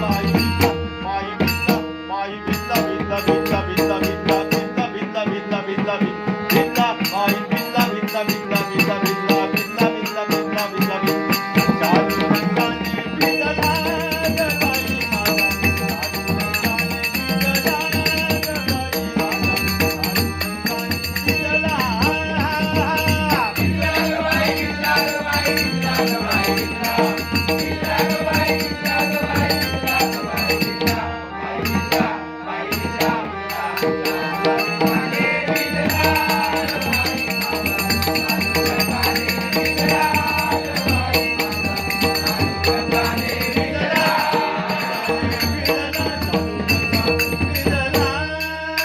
Bye.